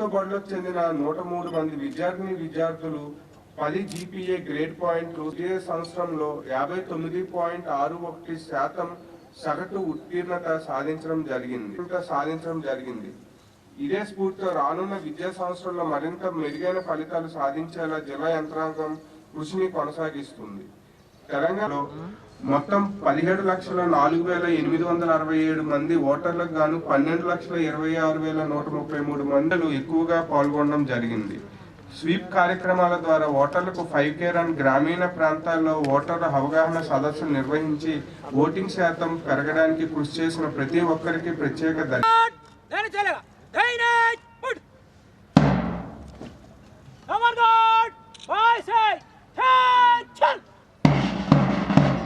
ప్రభుత్వ బడులకు చెందిన నూట మూడు మంది విద్యార్థిని విద్యార్థులు పది జీపీఏ గ్రేడ్ పాయింట్లు ఇదే సంవత్సరంలో యాభై తొమ్మిది పాయింట్ ఆరు ఒకటి శాతం సగటు ఉత్తీర్ణత సాధించడం జరిగింది. ఇంకా సాధించడం జరిగింది. ఇదే స్ఫూర్తితో రానున్న విద్యా సంవత్సరంలో మరింత మెరుగైన ఫలితాలు సాధించేలా జిల్లా యంత్రాంగం కృషిని కొనసాగిస్తుంది. తెలంగాణలో మొత్తం పదిహేడు లక్షల నాలుగు వేల ఎనిమిది వందల అరవై ఏడు మంది ఓటర్లకు గాను పన్నెండు లక్షల ఇరవై ఆరు వేల నూట ముప్పై మూడు మందిలు ఎక్కువగా పాల్గొనడం జరిగింది. స్వీప్ కార్యక్రమాల ద్వారా ఓటర్లకు ఫైవ్ కే రన్ గ్రామీణ ప్రాంతాల్లో ఓటర్ల అవగాహన సదస్సులు నిర్వహించి ఓటింగ్ శాతం పెరగడానికి కృషి చేసిన ప్రతి ఒక్కరికి ప్రత్యేక ధన్యవాదాలు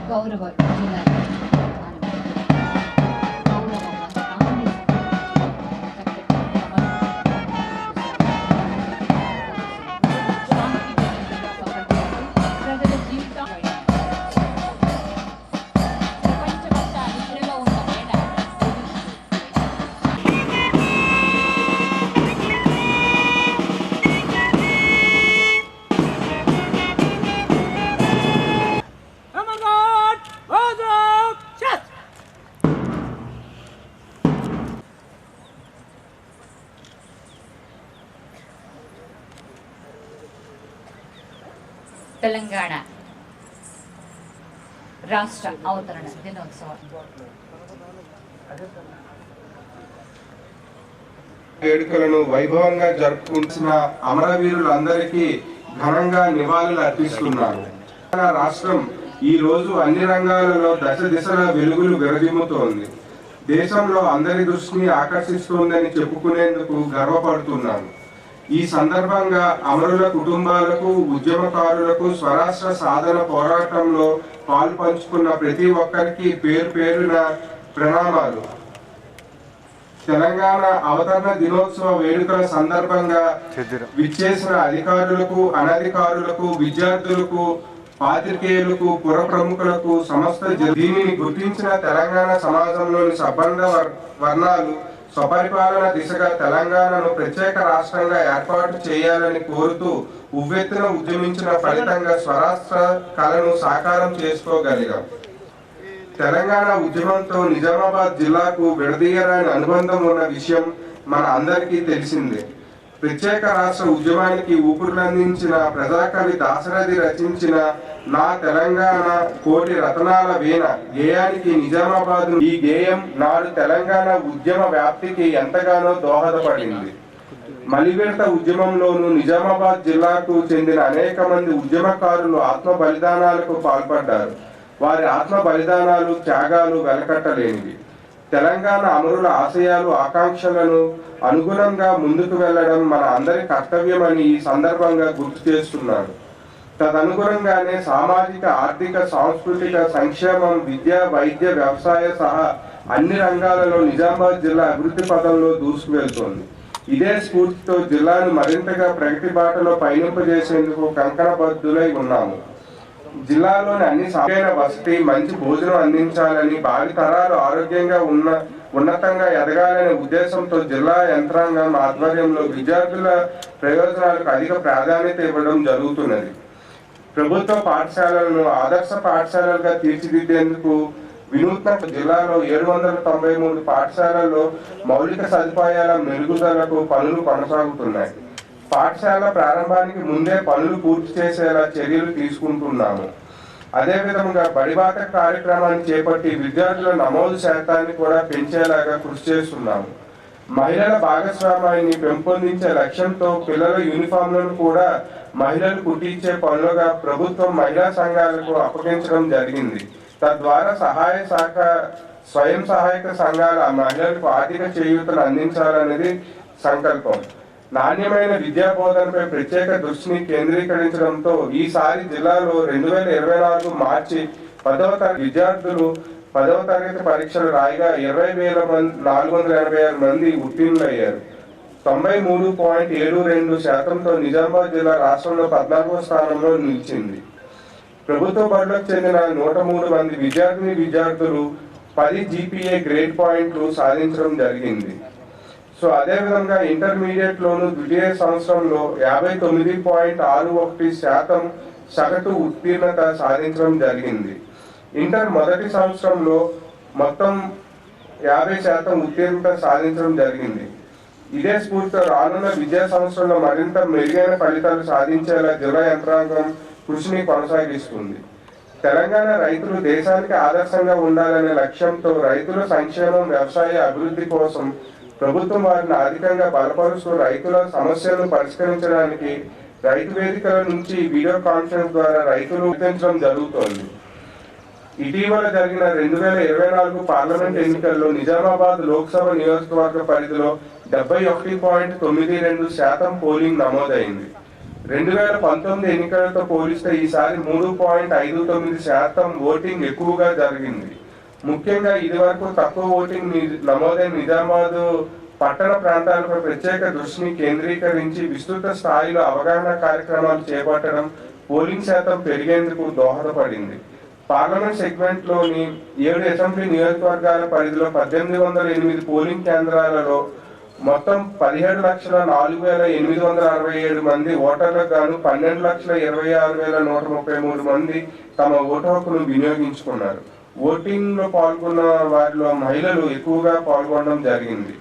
గౌరవ జిల్లా తెలంగాణ రాష్ట్ర అవతరణ దినోత్సవం. వేడుకలను వైభవంగా జరుపుకుంటున్న అమరవీరులందరికీ ఘనంగా నివాళులు అర్పిస్తున్నారు. రాష్ట్రం ఈ రోజు అన్ని రంగాలలో దశ దిశల వెలుగులు విరజిమ్ముతోంది. దేశంలో అందరి దృష్టిని ఆకర్షిస్తోందని చెప్పుకునేందుకు గర్వపడుతున్నాను. ఈ సందర్భంగా అమరుల కుటుంబాలకు ఉద్యమకారులకు స్వరాష్ట్ర సాధన పోరాటంలో పాలు పంచుకున్న ప్రతి ఒక్కరికి పేరు పేరున ప్రణామాలు. తెలంగాణ అవతరణ దినోత్సవ వేడుకల సందర్భంగా విచ్చేసిన అధికారులకు అనధికారులకు విద్యార్థులకు పాత్రికేయులకు పుర ప్రముఖులకు సమస్త దీనిని గుర్తించిన తెలంగాణ సమాజంలోని సబ్బండ వర్- వర్ణాలు స్వపరిపాలన దిశగా తెలంగాణను ప్రత్యేక రాష్ట్రంగా ఏర్పాటు చేయాలని కోరుతూ ఉవ్వెత్తున ఉద్యమించిన ఫలితంగా స్వరాష్ట్ర కళను సాకారం చేసుకోగలిగాం. తెలంగాణ ఉద్యమంతో నిజామాబాద్ జిల్లాకు విడదీయరాని అనుబంధం ఉన్న విషయం మన అందరికీ తెలిసిందే. ప్రత్యేక రాష్ట్ర ఉద్యమానికి ఊపిరులందించిన ప్రజాకవి దాశరథి రచించిన నా తెలంగాణ కోటి రతనాల వీణ గేయానికి నిజామాబాద్ ఈ గేయం నాడు తెలంగాణ ఉద్యమ వ్యాప్తికి ఎంతగానో దోహదపడింది. మలివిడత ఉద్యమంలోనూ నిజామాబాద్ జిల్లాకు చెందిన అనేక మంది ఉద్యమకారులు ఆత్మ బలిదానాలకు పాల్పడ్డారు. వారి ఆత్మ బలిదానాలు త్యాగాలు వెలకట్టలేనివి. తెలంగాణ అమరుల ఆశయాలు ఆకాంక్షలను అనుగుణంగా ముందుకు వెళ్ళడం మన అందరి కర్తవ్యమని ఈ సందర్భంగా గుర్తు చేస్తున్నాను. తదనుగుణంగానే సామాజిక ఆర్థిక సాంస్కృతిక సంక్షేమం విద్య వైద్య వ్యవసాయ సహా అన్ని రంగాలలో నిజామాబాద్ జిల్లా అభివృద్ధి పదంలో దూసుకువెళ్తోంది. ఇదే స్ఫూర్తితో జిల్లాను మరింతగా ప్రగతి బాటలో పయనింపజేసేందుకు కంకణబద్ధులై ఉన్నాము. జిల్లాలోని అన్ని సరైన వసతి మంచి భోజనం అందించాలని భావి తరాలు ఆరోగ్యంగా ఉన్న ఉన్నతంగా ఎదగాలనే ఉద్దేశంతో జిల్లా యంత్రాంగం ఆధ్వర్యంలో విద్యార్థుల ప్రయోజనాలకు అధిక ప్రాధాన్యత ఇవ్వడం జరుగుతున్నది. ప్రభుత్వ పాఠశాలలను ఆదర్శ పాఠశాలలుగా తీర్చిదిద్దేందుకు వినూత్న జిల్లాలో ఏడు వందల తొంభై మూడు పాఠశాలల్లో మౌలిక సదుపాయాల మెరుగుదలకు పనులు కొనసాగుతున్నాయి. పాఠశాల ప్రారంభానికి ముందే పనులు పూర్తి చేసేలా చర్యలు తీసుకుంటున్నాము. అదే విధంగా బడిబాట కార్యక్రమాన్ని చేపట్టి విద్యార్థుల నమోదు శాతాన్ని కూడా పెంచేలాగా కృషి చేస్తున్నాము. మహిళల భాగస్వామ్యాన్ని పెంపొందించే లక్ష్యంతో పిల్లల యూనిఫామ్లను కూడా మహిళలు కుట్టించే పనులుగా ప్రభుత్వం మహిళా సంఘాలకు అప్పగించడం జరిగింది. తద్వారా సహాయ శాఖ స్వయం సహాయక సంఘాల మహిళలకు ఆర్థిక చేయూతను అందించాలనేది సంకల్పం. నాణ్యమైన విద్యా బోధనపై ప్రత్యేక దృష్టిని కేంద్రీకరించడంతో ఈసారి జిల్లాలో రెండు వేల ఇరవై నాలుగు మార్చి పదవ తరగతి విద్యార్థులు పదవ తరగతి పరీక్షలు రాయిగా ఇరవై వేల మంది నాలుగు వందల ఎనభై ఆరు మంది ఉత్తీర్ణులయ్యారు. తొంభై మూడు పాయింట్ ఏడు రెండు శాతంతో నిజామాబాద్ జిల్లా రాష్ట్రంలో పద్నాలుగో స్థానంలో నిలిచింది. ప్రభుత్వ బడులకు చెందిన నూట మూడు మంది విద్యార్థిని విద్యార్థులు పది జీపీఏ గ్రేడ్ పాయింట్లు సాధించడం జరిగింది. సో అదేవిధంగా ఇంటర్మీడియట్ లోను ద్వితీయ సంవత్సరంలో యాభై తొమ్మిది పాయింట్ ఆరు ఒకటి శాతం సగటు ఉత్తీర్ణత సాధించడం జరిగింది. ఇంటర్ మొదటి సంవత్సరంలో మొత్తం యాభై శాతం ఉత్తీర్ణత సాధించడం జరిగింది. ఇదే స్ఫూర్తితో రానున్న విద్యా సంవత్సరంలో మరింత మెరుగైన ఫలితాలు సాధించేలా జిల్లా యంత్రాంగం కృషిని కొనసాగిస్తుంది. తెలంగాణ రైతులు దేశానికి ఆదర్శంగా ఉండాలనే లక్ష్యంతో రైతుల సంక్షేమం వ్యవసాయ అభివృద్ధి కోసం ప్రభుత్వం వారిని అధికంగా బలపరుస్తూ రైతుల సమస్యలను పరిష్కరించడానికి రైతు వేదికల నుంచి వీడియో కాన్ఫరెన్స్ ద్వారా రైతులు గుర్తించడం జరుగుతోంది. ఇటీవల జరిగిన రెండు వేల ఇరవై నాలుగు పార్లమెంట్ ఎన్నికల్లో నిజామాబాద్ లోక్సభ నియోజకవర్గ పరిధిలో డెబ్బై ఒకటి పాయింట్ తొమ్మిది రెండు శాతం పోలింగ్ నమోదైంది. రెండు వేల పంతొమ్మిది ఎన్నికలతో పోలిస్తే ఈసారి మూడు పాయింట్ ఐదు తొమ్మిది శాతం ఓటింగ్ ఎక్కువగా జరిగింది. ముఖ్యంగా ఇది వరకు తక్కువ ఓటింగ్ నమోదైన నిజామాబాద్ పట్టణ ప్రాంతాలపై ప్రత్యేక దృష్టిని కేంద్రీకరించి విస్తృత స్థాయిలో అవగాహన కార్యక్రమాలు చేపట్టడం పోలింగ్ శాతం పెరిగేందుకు దోహదపడింది. పార్లమెంట్ సెగ్మెంట్లోని ఏడు అసెంబ్లీ నియోజకవర్గాల పరిధిలో పద్దెనిమిది వందల ఎనిమిది పోలింగ్ కేంద్రాలలో మొత్తం పదిహేడు లక్షల నాలుగు వేల ఎనిమిది వందల అరవై ఏడు మంది ఓటర్లకు గాను పన్నెండు లక్షల ఇరవై ఆరు వేల నూట ముప్పై మూడు మంది తమ ఓటు హక్కును వినియోగించుకున్నారు. ఓటింగ్లో పాల్గొన్న వారిలో మహిళలు ఎక్కువగా పాల్గొనడం జరిగింది.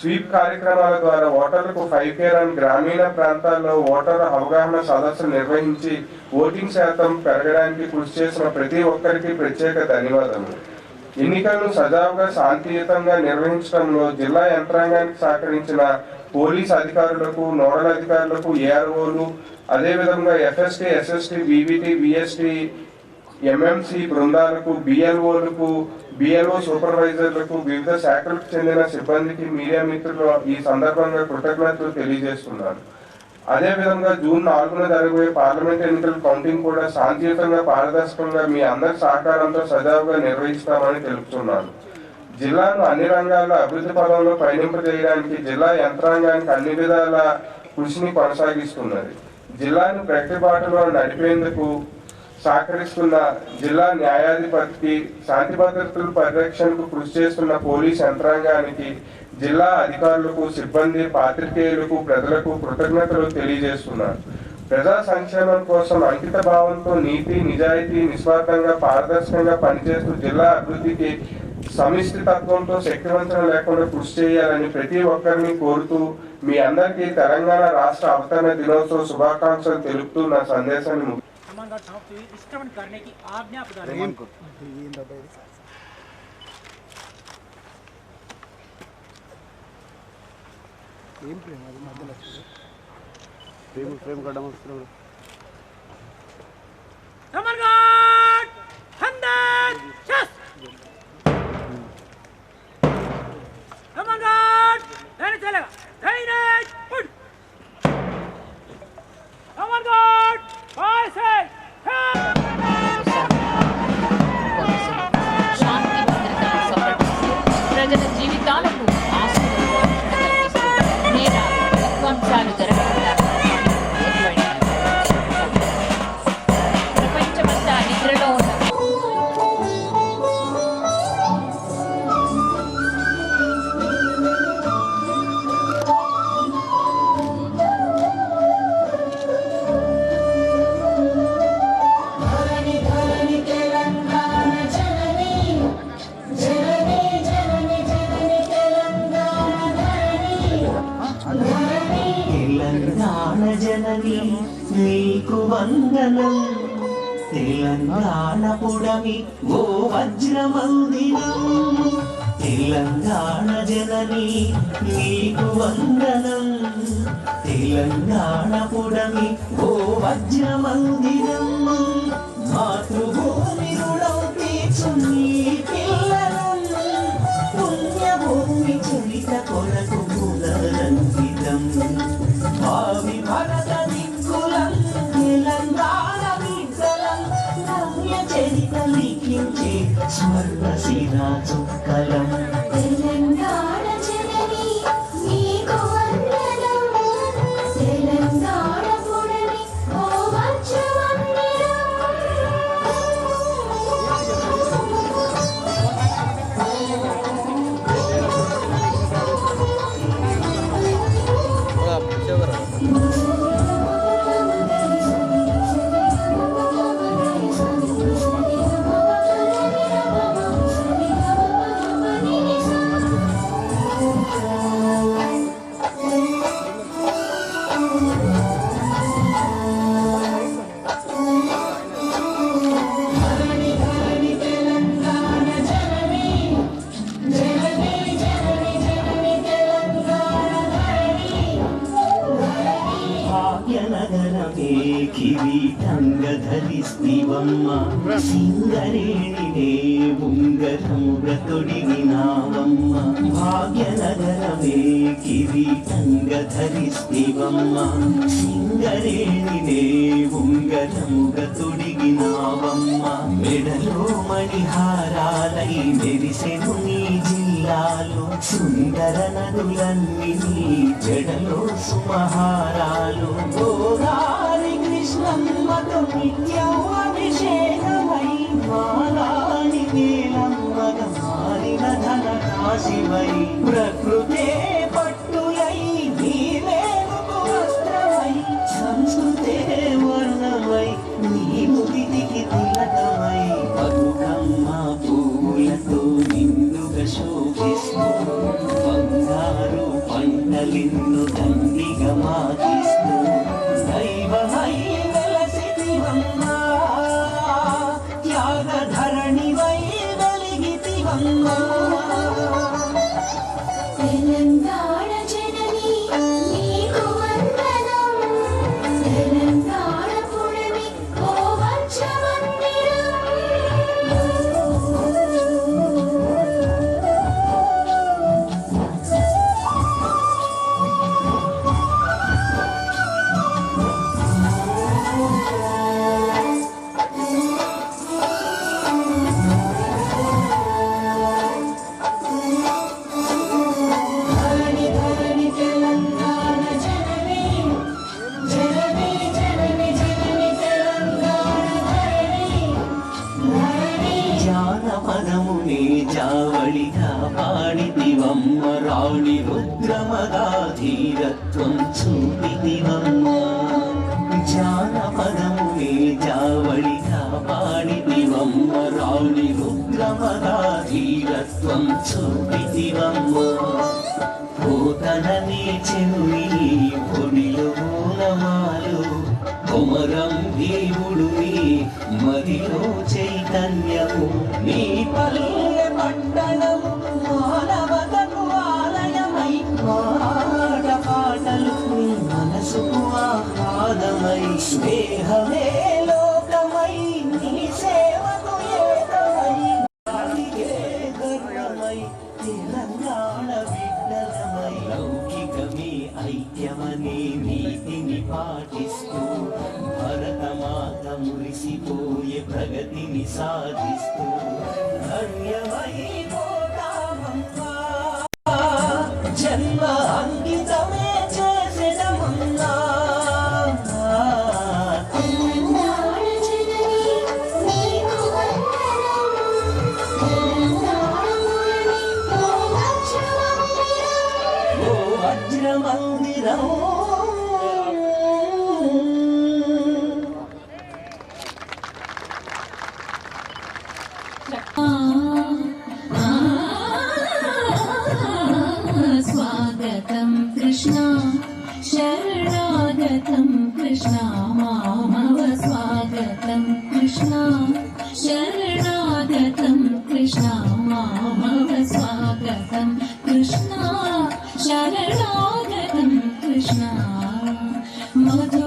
స్వీప్ కార్యక్రమాల ద్వారా ఓటర్లకు ఫైవ్ కేర్ అండ్ గ్రామీణ ప్రాంతాల్లో ఓటర్ అవగాహన సదస్సులు నిర్వహించి ఓటింగ్ శాతం పెరగడానికి కృషి చేసిన ప్రతి ఒక్కరికి ప్రత్యేక ధన్యవాదములు. ఎన్నికలను సజావుగా శాంతియుతంగా నిర్వహించడంలో జిల్లా యంత్రాంగానికి సహకరించిన పోలీస్ అధికారులకు నోడల్ అధికారులకు ఏఆర్ఓలు అదేవిధంగా FST SST BVT VST MMC బృందాలకు బిఎల్ఓలకు బిఎల్ఓ సూపర్వైజర్లకు వివిధ శాఖలకు చెందిన సిబ్బందికి మీడియా మిత్రులు ఈ సందర్భంగా కృతజ్ఞతలు తెలియజేస్తున్నాను అదే విధంగా జూన్ నాలుగున జరగబోయే పార్లమెంట్ ఎన్నికల కౌంటింగ్ కూడా శాంతియుతంగా పారదర్శకంగా మీ అందరి సహకారంతో సజావుగా నిర్వహిస్తామని తెలుపుతున్నాను. జిల్లాను అన్ని రంగాల్లో అభివృద్ధి పదంలో పయనింపజేయడానికి జిల్లా యంత్రాంగానికి అన్ని విధాల కృషిని కొనసాగిస్తున్నది. జిల్లాను ప్రగతి బాటలో నడిపేందుకు సహకరిస్తున్న జిల్లా న్యాయాధిపతికి శాంతి భద్రతల పరిరక్షణకు కృషి చేస్తున్న పోలీస్ యంత్రాంగానికి జిల్లా అధికారులకు సిబ్బంది పాత్రికేయులకు ప్రజలకు కృతజ్ఞతలు తెలియజేస్తున్నారు ప్రజా సంక్షేమం కోసం అంకిత భావంతో నీతి నిజాయితీ నిస్వార్థంగా పారదర్శకంగా పనిచేస్తూ జిల్లా అభివృద్ధికి సమిష్టి తత్వంతో శక్తివంచన లేకుండా కృషి చేయాలని ప్రతి ఒక్కరిని కోరుతూ మీ అందరికీ తెలంగాణ రాష్ట్ర అవతరణ దినోత్సవ శుభాకాంక్షలు తెలుపుతూ నా సందేశాన్ని ఏం ప్రేమ అది మధ్యలో ప్రేమ ప్రేమ కట్టడం వస్తున్నాడు Come on, God! Come on! Yes! వజ్రమందిరం Telangana జనని నీకు వందనం. తెలంగాణ పుడమి ఓ వజ్రమందిరం మాతృభూమి రుణం తీర్చుంది లిఖించే ధరిస్తివమ్మ సింగరేణినే ఉంగరముగ తొడిగినావమ్మ భాగ్యనగరమే కిరీటంగ ధరిస్తివమ్మ సింగరేణినే ఉంగరముగ తొడిగినావమ్మ మెడలో మణిహారాలై మెరిసెను నీ జిల్లాలు. సుందర నదులన్నీ జడలో సుమహారాలు. గోదారి కృష్ణమ్మతో నిత్యం మాలాని వేలమ్మగ మారిన ధన రాశివై ప్రకృతే పట్టులై నీవేనుకు వస్త్రమై సంస్కృతే వర్ణమై నీ ముదిటికి తిలకమై బతుకమ్మ పువ్వులతో నిండుగా శోభిస్తూ బంగారు పంటలిన్ను దండిగా మాగిస్తూ జావళిగా పాడితివమ్మ రాణి రుద్రమదాధీరత్వం చూపితివమ్మ పోతననే చెనుని పొడిలో నమాలు కుమరం దేవుడు నీ మదిలో చైతన్యము నీ పల్లె పట్టణము మానవతకు ఆలయమై మాట పాటలు నీ మనసుకు ఆహ్లాదమై స్నేహమే ಮಂದಿರವೋ Krishna, Madhu.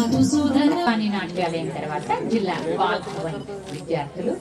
మధుసూదన వాణి నాట్యాలయం తర్వాత జిల్లా విద్యార్థులు